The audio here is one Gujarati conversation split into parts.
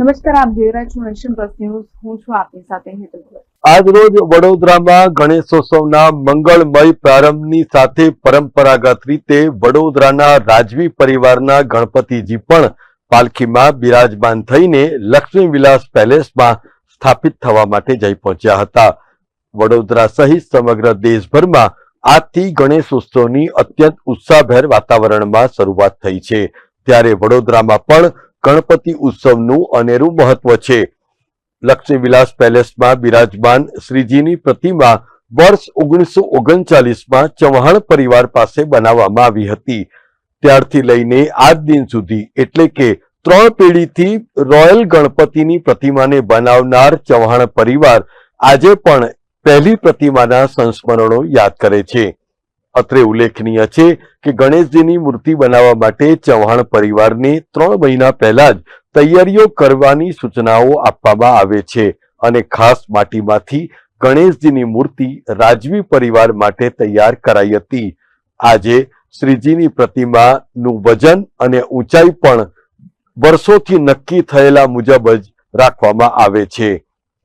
નમસ્કાર, આપ જોઈ રહ્યા છો મંગળમય પ્રારંભની સાથે પરંપરાગત રીતે વડોદરાના રાજવી પરિવારના ગણપતિજી પણ પાલખીમાં બિરાજમાન થઈને લક્ષ્મી વિલાસ પેલેસમાં સ્થાપિત થવા માટે જઈ પહોંચ્યા હતા. વડોદરા સહિત સમગ્ર દેશભરમાં આજથી ગણેશ ઉત્સવની અત્યંત ઉત્સાહભેર વાતાવરણમાં શરૂઆત થઈ છે. ત્યારે વડોદરામાં પણ ગણપતિ ઉત્સવનું અનેરું મહત્વ છે. લક્ષ્મી વિલાસ પેલેસમાં બિરાજમાન શ્રીજીની પ્રતિમા વર્ષ ઓગણીસો ઓગણચાલીસમાં ચૌહાણ પરિવાર પાસે બનાવવામાં આવી હતી. ત્યારથી લઈને આજ દિન સુધી એટલે કે ત્રણ પેઢીથી રોયલ ગણપતિની પ્રતિમાને બનાવનાર ચૌહાણ પરિવાર આજે પણ પહેલી પ્રતિમાના સંસ્મરણો યાદ કરે છે. અત્રે ઉલ્લેખનીય છે કે ગણેશજીની મૂર્તિ બનાવવા માટે ચૌહાણ પરિવારને ત્રણ મહિના પહેલા જ તૈયારીઓ કરવાની સૂચનાઓ આપવામાં આવે છે અને ખાસ માટીમાંથી ગણેશજીની મૂર્તિ રાજવી પરિવાર માટે તૈયાર કરાઈ હતી. આજે શ્રીજીની પ્રતિમાનું વજન અને ઊંચાઈ પણ વર્ષોથી નક્કી થયેલા મુજબ જ રાખવામાં આવે છે.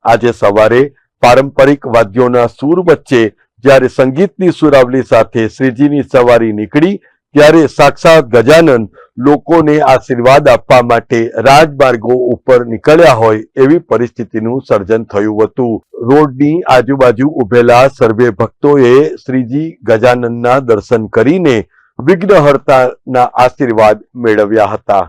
આજે સવારે પારંપરિક વાદ્યોના સૂર વચ્ચે જ્યારે સંગીતની સુરાવલી સાથે શ્રીજીની સવારી નીકળી, ત્યારે સાક્ષાત ગજાનન લોકોને આશીર્વાદ આપવા માટે રાજમાર્ગો ઉપર નીકળ્યા હોય એવી પરિસ્થિતિનું સર્જન થયું હતું. રોડની આજુબાજુ ઉભેલા સર્વે ભક્તોએ શ્રીજી ગજાનનના દર્શન કરીને વિઘ્નહર્તાના આશીર્વાદ મેળવ્યા હતા.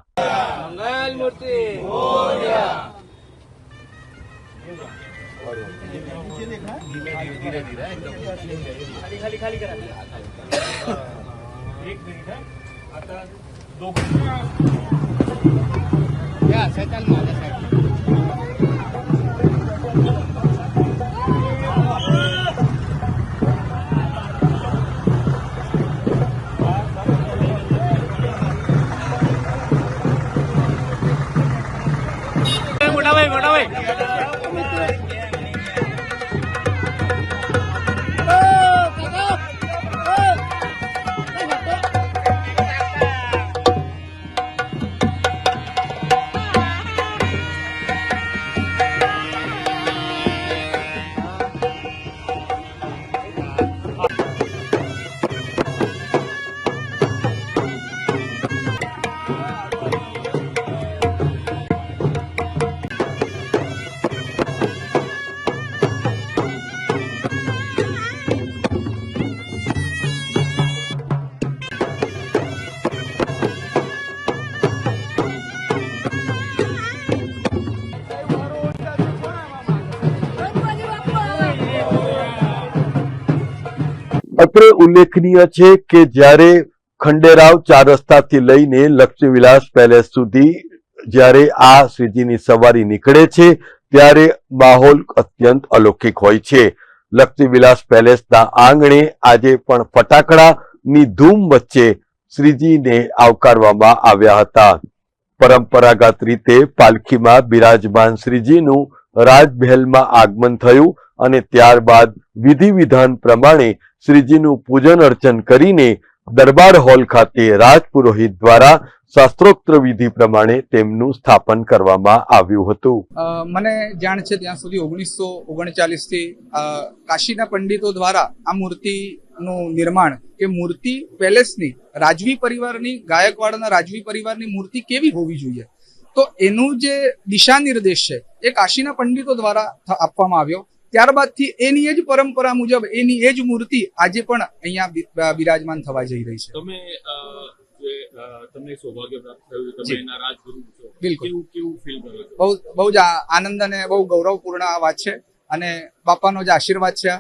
મોટા અત્રે ઉલ્લેખનીય છે કે જ્યારે ખંડેરાવ ચાર રસ્તાથી લઈને લક્ષ્મીવિલાસ પેલેસ સુધી જ્યારે આ શ્રીજીની સવારી નીકળે છે, ત્યારે માહોલ અત્યંત અલૌકિક હોય છે. લક્ષ્મીવિલાસ પેલેસના આંગણે આજે પણ ફટાકડાની ધૂમ વચ્ચે શ્રીજીને આવકારવામાં આવ્યા હતા. પરંપરાગત રીતે પાલખીમાં બિરાજમાન શ્રીજીનું રાજમહેલમાં આગમન થયું અને ત્યારબાદ વિધિ વિધાન પ્રમાણે શ્રીજીનું પૂજન અર્ચન કરીને દરબાર હોલ ખાતે રાજપુરોહિત દ્વારા શાસ્ત્રોક્ત વિધિ પ્રમાણે તેમનું સ્થાપન કરવામાં આવ્યું હતું. મને જાણ છે ત્યાં સુધી ઓગણીસો ઓગણચાલીસથી કાશીના પંડિતો દ્વારા આ મૂર્તિનું નિર્માણ કે મૂર્તિ પેલેસની રાજવી પરિવારની, ગાયકવાડના રાજવી પરિવારની મૂર્તિ કેવી હોવી જોઈએ? તો એનું જે દિશા નિર્દેશ છે એ કાશીના પંડિતો દ્વારા આપવામાં આવ્યો. ત્યારબાદથી એની જ પરંપરા મુજબ એની એ જ મૂર્તિ આજે પણ અહીંયા બિરાજમાન થવા જઈ રહી છે. તમે તમને સૌભાગ્ય પ્રાપ્ત થયું તમે એના રાજગુરુ છો. બિલકુલ. કેવું કેવું ફીલ કરો છો? બહુ બહુ જ આનંદ અને બહુ ગૌરવપૂર્ણ આ વાત છે અને બાપાનો જ આશીર્વાદ છે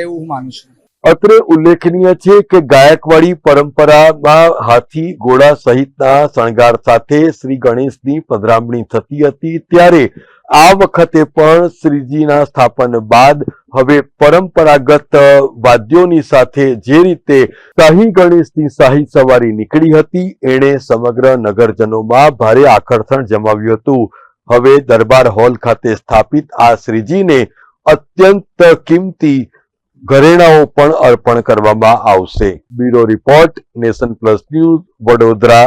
એવું હું માનું છું. અત્રે ઉલ્લેખનીય છે કે ગાયકવાડી પરંપરામાં હાથી ઘોડા સહિતના શણગાર સાથે શ્રી ગણેશની પધરામણી થતી હતી. ત્યારે આ વખતે પણ શ્રીજીના સ્થાપન બાદ હવે પરંપરાગત વાદ્યોની સાથે જે રીતે શાહી ગણેશની શાહી સવારી નીકળી હતી, એણે સમગ્ર નગરજનોમાં ભારે આકર્ષણ જમાવ્યું હતું. હવે દરબાર હોલ ખાતે સ્થાપિત આ શ્રીજીને અત્યંત કિંમતી ઘરેણાઓ પણ અર્પણ કરવામાં આવશે. Bureau report nation plus news Vadodara.